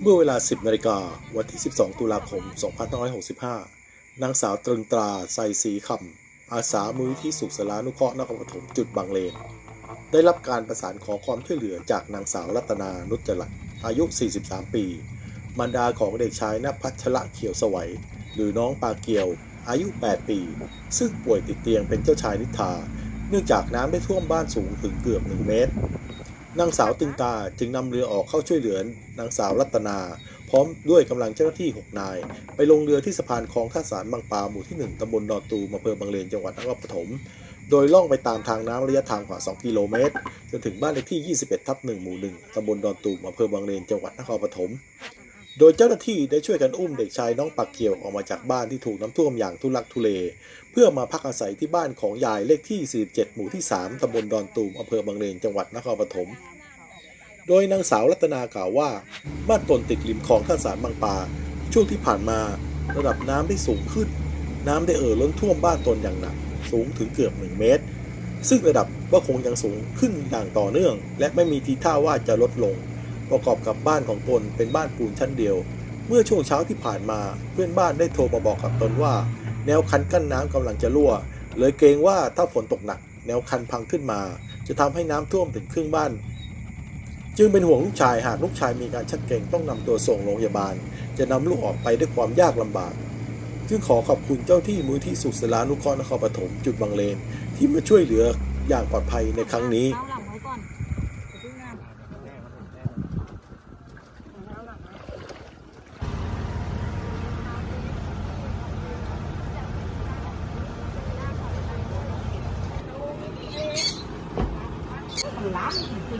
เมื่อเวลา 10นาฬิกาวันที่ 12 ตุลาคม 2565 นางสาวตรึงตราไซศรีคำอาสามูลที่สุขสารานุเคราะห์นครปฐมจุดบางเลน ได้รับการประสานขอความช่วยเหลือจากนางสาวรัตนานุจจรัตอายุ 43 ปี มารดาของเด็กชายนภัชระเขียวสวัย หรือน้องปาเกียว อายุ 8 ปี ซึ่งป่วยติดเตียงเป็นเจ้าชายนิทราเนื่องจากน้ำได้ท่วมบ้านสูงถึงเกือบ 1 เมตร นางสาวตึงตาจึงนำเรือออกเข้าช่วยเหลือนางสาวรัตนา พร้อมด้วยกำลังเจ้าหน้าที่ 6 นาย ไปลงเรือที่สะพานคลองท่าสารบางปลาหมู่ที่ 1ตำบลดอนตูมอำเภอบางเลนจังหวัดนครปฐมโดยล่องไปตามทางน้ำระยะทางกว่า 2 กิโลเมตร จนถึงบ้านเลขที่ 21 ทับ 1 หมู่ 1ตำบลดอนตูมอำเภอบางเลนจังหวัดนครปฐม โดยเจ้าหน้าที่ได้ช่วยกันอุ้มเด็กชายน้องปักเขียวออกมาจากบ้านที่ถูกน้ำท่วมอย่างทุลักทุเล เพื่อมาพักอาศัยที่บ้านของยายเลขที่ 47 หมู่ที่ 3 ตำบลดอนตูมอำเภอบางเลนจังหวัดนครปฐม โดยนางสาวรัตนากล่าวว่า บ้านตนติดริมคลองท่าสารบางปา ช่วงที่ผ่านมา ระดับน้ำได้สูงขึ้น น้ำได้เอ่อล้นท่วมบ้านตนอย่างหนัก สูงถึงเกือบ 1 เมตร ซึ่งระดับก็คงยังสูงขึ้นอย่างต่อเนื่อง และไม่มีทีท่าว่าจะลดลง ประกอบกับบ้านของตนเป็นบ้านปูนชั้นเดียว เมื่อช่วงเช้าที่ผ่านมาเพื่อนบ้านได้โทรมาบอกกับตนว่า แนวคันกั้นน้ำกำลังจะรั่ว เลยเกรงว่าถ้าฝนตกหนัก แนวคันพังขึ้นมา จะทำให้น้ำท่วมถึงครึ่งบ้าน จึงเป็นห่วงลูกชายหากลูกชายมีการชักเกร็งต้องนำตัวส่งโรงพยาบาล จะนำลูกออกไปด้วยความยากลำบากจึงขอขอบคุณเจ้าที่มูลที่สุขสารานุเคราะห์นครปฐมจุดบางเลนที่มาช่วยเหลืออย่างปลอดภัยในครั้งนี้ Lá thì.